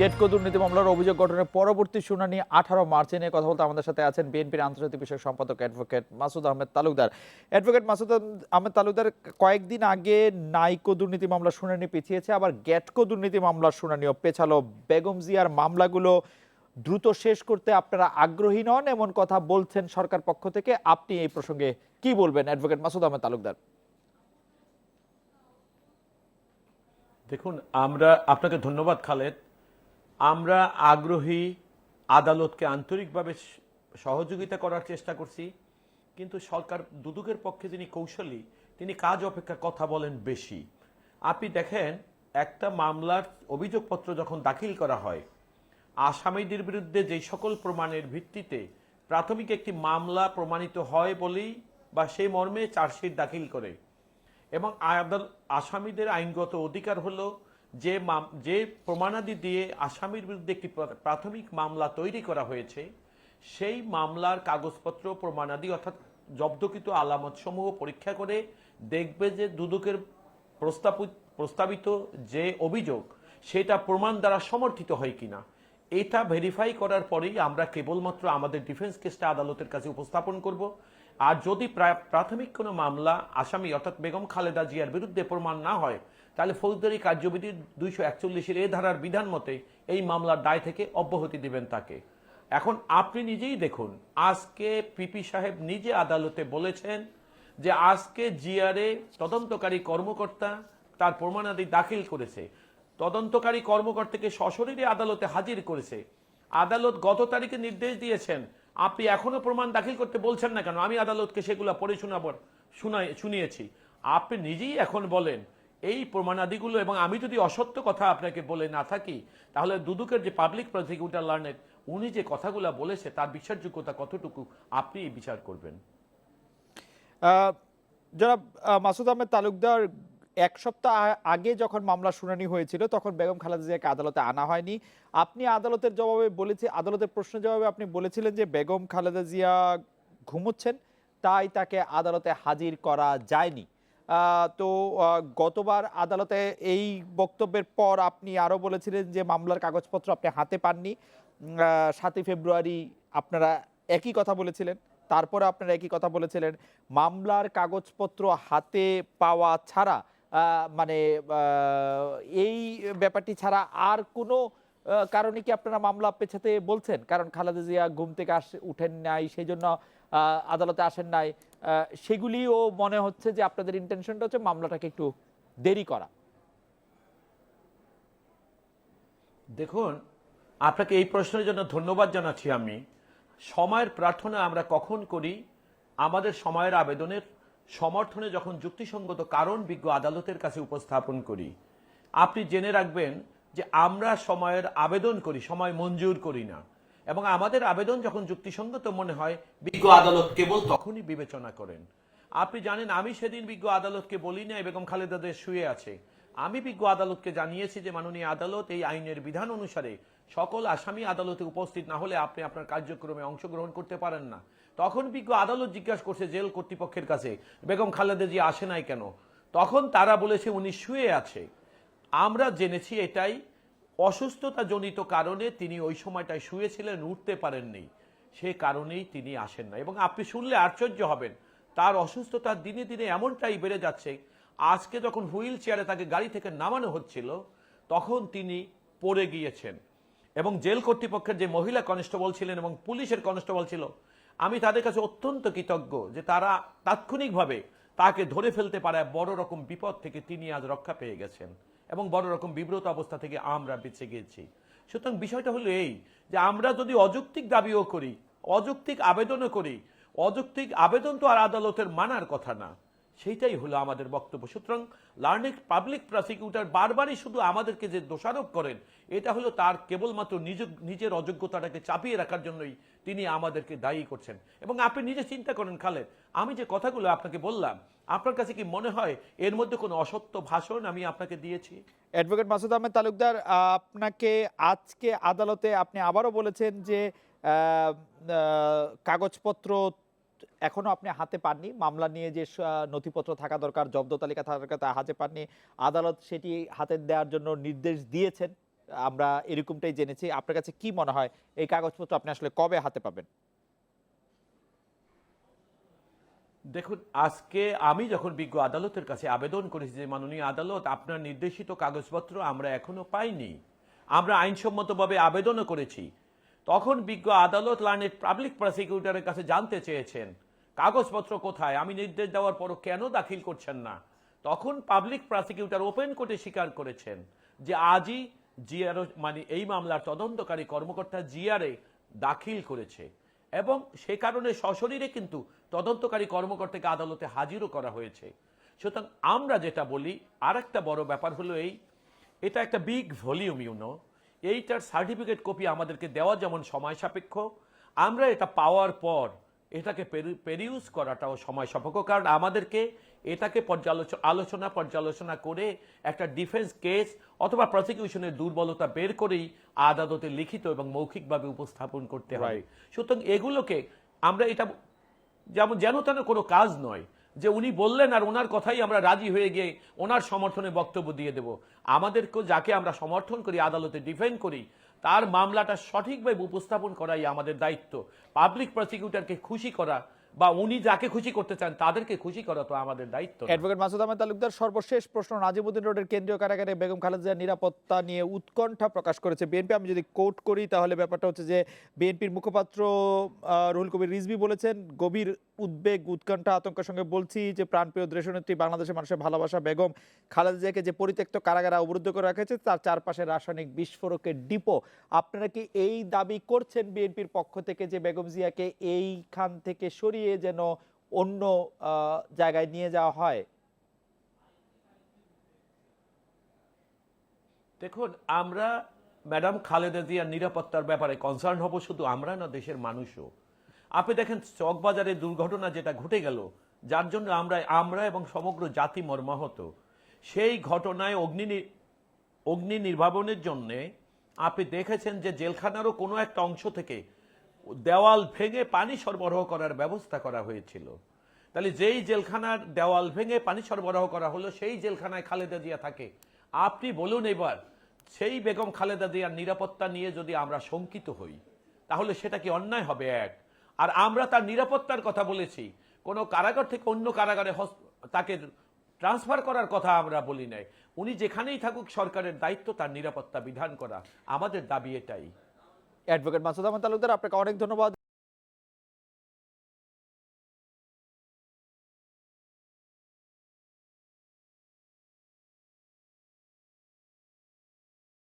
গেটকো দুর্নীতি মামলার অভিযোগ গঠনের পরবর্তী শুনানি আঠারো মার্চে নিয়ে কথা বলতে আমাদের সাথে আছেন বিএনপির আন্তর্জাতিক বিষয়ক সম্পাদক অ্যাডভোকেট মাসুদ আহমেদ তালুকদার। অ্যাডভোকেট মাসুদ আহমেদ তালুকদার, কয়েকদিন আগে নাইকো দুর্নীতি মামলা শুনানি পিছিয়েছে, আবার গেটকো দুর্নীতি মামলার শুনানিও পেছালো। বেগম জিয়ার মামলাগুলো দ্রুত শেষ করতে আপনারা আগ্রহী নন, এমন কথা বলছেন সরকার পক্ষ থেকে। আপনি এই প্রসঙ্গে কি বলবেন অ্যাডভোকেট মাসুদ আহমেদ তালুকদার? দেখুন, আমরা আপনাকে ধন্যবাদ, খালেদ। আমরা আগ্রহী আদালতকে আন্তরিকভাবে সহযোগিতা করার চেষ্টা করছি, কিন্তু সরকার দুদুকের পক্ষে যিনি কৌশলী, তিনি কাজ অপেক্ষা কথা বলেন বেশি। আপনি দেখেন, একটা মামলার অভিযোগপত্র যখন দাখিল করা হয়, আসামিদের বিরুদ্ধে যে সকল প্রমাণের ভিত্তিতে প্রাথমিক একটি মামলা প্রমাণিত হয় বলেই বা সেই মর্মে চার্জশিট দাখিল করে এবং আসামিদের আইনগত অধিকার হলো যে যে প্রমাণাদি দিয়ে আসামির বিরুদ্ধে একটি প্রাথমিক মামলা তৈরি করা হয়েছে, সেই মামলার কাগজপত্র, প্রমাণাদি অর্থাৎ জব্দকৃত আলামত সমূহ পরীক্ষা করে দেখবে যে দুদকের প্রস্তাবিত যে অভিযোগ, সেটা প্রমাণ দ্বারা সমর্থিত হয় কিনা। এটা ভেরিফাই করার পরেই আমরা কেবলমাত্র আমাদের ডিফেন্স কেসটা আদালতের কাছে উপস্থাপন করব। আর যদি প্রা- প্রাথমিক কোনো মামলা আসামি অর্থাৎ বেগম খালেদা জিয়ার বিরুদ্ধে প্রমাণ না হয় তাহলে ফৌজদারি কার্যবিধি দুইশো একচল্লিশের এ ধারার বিধান মতে এই মামলার দায় থেকে অব্যাহতি দিবেন তাকে। এখন আপনি নিজেই দেখুন, আজকে পিপি সাহেব নিজে আদালতে বলেছেন যে আজকে জিআরএ তদন্তকারী কর্মকর্তা তার প্রমাণাদি দাখিল করেছে। তদন্তকারী কর্মকর্তাকে সশরীরে আদালতে হাজির করেছে। আদালত গত তারিখে নির্দেশ দিয়েছেন, আপনি এখনও প্রমাণ দাখিল করতে বলছেন না কেন? আমি আদালতকে সেগুলো পড়ে শোনাব, শুনাই, শুনিয়েছি। আপনি নিজেই এখন বলেন এই প্রমাণাদিগুলো এবং আমি যদি অসত্য কথা আপনাকে বলে না থাকি, তাহলে দুদুকের যে পাবলিক প্রসিকিউটর লার্নের উনি যে কথাগুলো বলেছে, তার বিশ্বাসযোগ্যতা কতটুকু আপনি বিচার করবেন? জনাব মাসুদ আহমেদ তালুকদার, এক সপ্তাহ আগে যখন মামলা শুনানি হয়েছিল, তখন বেগম খালেদা জিয়াকে আদালতে আনা হয়নি। আপনি আদালতের জবাবে বলেছি, আদালতের প্রশ্ন জবাবে আপনি বলেছিলেন যে বেগম খালেদা জিয়া ঘুমোচ্ছেন, তাই তাকে আদালতে হাজির করা যায়নি। তো গতবার আদালতে এই বক্তব্যের পর আপনি আরও বলেছিলেন যে মামলার কাগজপত্র আপনি হাতে পাননি। সাতই ফেব্রুয়ারি আপনারা একই কথা বলেছিলেন। তারপরে আপনারা একই কথা বলেছিলেন। মামলার কাগজপত্র হাতে পাওয়া ছাড়া মানে এই ব্যাপারটি ছাড়া আর কোনো কারণে কি আপনারা মামলা পেছাতে বলছেন? কারণ খালেদা জিয়া ঘুম থেকে আস, উঠেন নাই সেই জন্য আদালতে আসেন নাই। সেগুলিও মনে হচ্ছে যে আপনাদের ইন্টেনশনটা হচ্ছে মামলাটাকে একটু দেরি করা। দেখুন, আপনাকে এই প্রশ্নের জন্য ধন্যবাদ জানাচ্ছি আমি। সময়ের প্রার্থনা আমরা কখন করি? আমাদের সময়ের আবেদনের সমর্থনে যখন যুক্তিসঙ্গত কারণ বিজ্ঞ আদালতের কাছে উপস্থাপন করি, আপনি জেনে রাখবেন যে আমরা সময়ের আবেদন করি, সময় মঞ্জুর করি না। এবং আমাদের আবেদন যখন যুক্তিসঙ্গত মনে হয় বিজ্ঞ আদালত কেবল তখনই বিবেচনা করেন। আপনি জানেন আমি সেদিন বিজ্ঞ আদালতকে বলি না বেগম খালেদা জিয়া শুয়ে আছে। আমি বিজ্ঞ আদালতকে জানিয়েছি যে মাননীয় আদালত এই আইনের বিধান অনুসারে সকল আসামি আদালতে উপস্থিত না হলে আপনি আপনার কার্যক্রমে অংশগ্রহণ করতে পারেন না। তখন বিজ্ঞ আদালত জিজ্ঞাসা করছে জেল কর্তৃপক্ষের কাছে বেগম খালেদা জি আসে নাই কেন? তখন তারা বলেছে উনি শুয়ে আছে। আমরা জেনেছি এটাই অসুস্থতা জনিত কারণে তিনি ওই সময়টায় শুয়েছিলেন, উঠতে পারেননি। সে কারণেই তিনি আসেন না। এবং আপনি শুনলে আশ্চর্য হবেন, তার অসুস্থতা দিনে দিনে এমনটাই বেড়ে যাচ্ছে, আজকে যখন হুইল চেয়ারে তাকে গাড়ি থেকে নামানো হচ্ছিল, তখন তিনি পড়ে গিয়েছেন। এবং জেল কর্তৃপক্ষের যে মহিলা কনস্টেবল ছিলেন এবং পুলিশের কনস্টেবল ছিল, আমি তাদের কাছে অত্যন্ত কৃতজ্ঞ যে তারা তাৎক্ষণিকভাবে তাকে ধরে ফেলতে পারায় বড় রকম বিপদ থেকে তিনি আজ রক্ষা পেয়ে গেছেন। এবং বড় রকম বিব্রত অবস্থা থেকে আমরা বেঁচে গিয়েছি সুতরাং বিষয়টা হলো এই, যে আমরা যদি অযৌক্তিক দাবিও করি, অযৌক্তিক আবেদনও করি, অযৌক্তিক আবেদন তো আর আদালতের মানার কথা না। সেইটাই হলো আমাদের বক্তব্য। সুতরাং লার্নিং পাবলিক প্রসিকিউটর বারবারই শুধু আমাদেরকে যে দোষারোপ করেন, এটা হলো তার কেবলমাত্র নিজ নিজের অযোগ্যতাটাকে চাপিয়ে রাখার জন্যই তিনি আমাদেরকে দায়ী করছেন। এবং আপনি নিজে চিন্তা করেন, খালেদ, আমি যে কথাগুলো আপনাকে বললাম, আপনার কাছে কি মনে হয় এর মধ্যে কোনো অসত্য ভাষণ আমি আপনাকে দিয়েছি? অ্যাডভোকেট মাসুদ আহমেদ তালুকদার আপনাকে আজকে আদালতে আপনি আবারও বলেছেন যে কাগজপত্র এখনও আপনি হাতে পাননি। মামলা নিয়ে যে নথিপত্র থাকা দরকার, জব্দ তালিকা থাকা দরকার, তা হাতে পাননি। আদালত সেটি হাতে দেওয়ার জন্য নির্দেশ দিয়েছেন। আমরা এরকমটাই জেনেছি। আপনার কাছে কি মনে হয়? এই কাগজপত্র আপনি আসলে কবে হাতে পাবেন? দেখুন, আজকে আমি যখন বিজ্ঞ আদালতের কাছে আবেদন করেছি যে, মাননীয় আদালত, আপনার নির্দেশিত কাগজপত্র আমরা এখনও পাইনি। আমরা আইনসম্মতভাবে আবেদনও করেছি। তখন বিজ্ঞ আদালত, লার্নেড পাবলিক প্রসিকিউটরের কাছে জানতে চেয়েছেন কাগজপত্র কোথায়? আমি নির্দেশ দেওয়ার পরও কেন দাখিল করছেন না? তখন পাবলিক প্রসিকিউটর ওপেন কোর্টে স্বীকার করেছেন যে আজই জিআর মানে এই মামলার তদন্তকারী কর্মকর্তা জিআরএ দাখিল করেছে এবং সে কারণে সশরীরে কিন্তু তদন্তকারী কর্মকর্তাকে আদালতে হাজিরও করা হয়েছে। সুতরাং আমরা যেটা বলি আর একটা বড় ব্যাপার হলো এই, এটা একটা বিগ ভলিউম ইউনো এইটার সার্টিফিকেট কপি আমাদেরকে দেওয়া যেমন সময় সাপেক্ষ, আমরা এটা পাওয়ার পর এটাকে পেরিউজ করাটাও সময় সাপেক্ষ। কারণ আমাদেরকে এটাকে পর্যালোচনা আলোচনা পর্যালোচনা করে একটা ডিফেন্স কেস অথবা প্রসিকিউশনের দুর্বলতা বের করেই আদালতে লিখিত এবং মৌখিকভাবে উপস্থাপন করতে হয় সুতরাং এগুলোকে আমরা এটা যেমন যেন তেন কোনো কাজ নয় যে উনি বললেন আর ওনার কথাই আমরা রাজি হয়ে গিয়ে ওনার সমর্থনে বক্তব্য দিয়ে দেব। আমাদেরকে যাকে আমরা সমর্থন করি, আদালতে ডিফেন্ড করি, তার মামলাটা সঠিকভাবে উপস্থাপন করাই আমাদের দায়িত্ব। পাবলিক প্রসিকিউটরকে খুশি করা বা উনি যাকে খুশি করতে চান, তাদেরকে খুশি করা তো আমাদের দায়িত্ব অ্যাডভোকেট মাসুদ আহমেদ তালুকদার সর্বশেষ প্রশ্ন নাজিমুদ্দিন রোডের কেন্দ্রীয় কারাগারে বেগম খালেদা জিয়ার নিরাপত্তা নিয়ে উৎকণ্ঠা প্রকাশ করেছে বিএনপি। আমি যদি কোট করি, তাহলে ব্যাপারটা হচ্ছে যে বিএনপির মুখপাত্র রুহুল কবির রিজভি বলেছেন, গভীর উদ্বেগ, উৎকণ্ঠা আতঙ্কের সঙ্গে বলছি যে প্রাণপ্রিয় দেশনেত্রী বাংলাদেশের মানুষের ভালোবাসা বেগম খালেদা যে পরিত্যক্ত কারাগারে অবরুদ্ধ করে রাখা হয়েছে তার চারপাশে রাসায়নিক বিস্ফোরকের ডিপো। আপনারা কি এই দাবি করছেন বিএনপির পক্ষ থেকে যে বেগম জিয়াকে এইখান থেকে সরিয়ে যেন অন্য জায়গায় নিয়ে যাওয়া হয়? দেখুন, আমরা, ম্যাডাম খালেদা জিয়ার নিরাপত্তার ব্যাপারে কনসার্ন হব শুধু আমরা না দেশের মানুষও। আপনি দেখেন, চকবাজারে দুর্ঘটনা যেটা ঘটে গেল, যার জন্য আমরা আমরা এবং সমগ্র জাতি মর্মাহত। সেই ঘটনায় অগ্নি অগ্নি নির্বাপনের জন্যে আপনি দেখেছেন যে জেলখানারও কোনো একটা অংশ থেকে দেওয়াল ভেঙে পানি সরবরাহ করার ব্যবস্থা করা হয়েছিল। তাহলে যেই জেলখানার দেওয়াল ভেঙে পানি সরবরাহ করা হলো, সেই জেলখানায় খালেদা জিয়া থাকে। আপনি বলুন এবার, সেই বেগম খালেদা জিয়ার নিরাপত্তা নিয়ে যদি আমরা শঙ্কিত হই, তাহলে সেটা কি অন্যায় হবে এক? আর আমরা তার নিরাপত্তার কথা বলেছি, কোনো কারাগার থেকে অন্য কারাগারে তাকে ট্রান্সফার করার কথা আমরা বলি নাই। উনি যেখানেই থাকুক সরকারের দায়িত্ব তার নিরাপত্তা বিধান করা। আমাদের দাবি এটাই। অ্যাডভোকেট মাসুদ আহমেদ তালুকদার আপনাকে অনেক ধন্যবাদ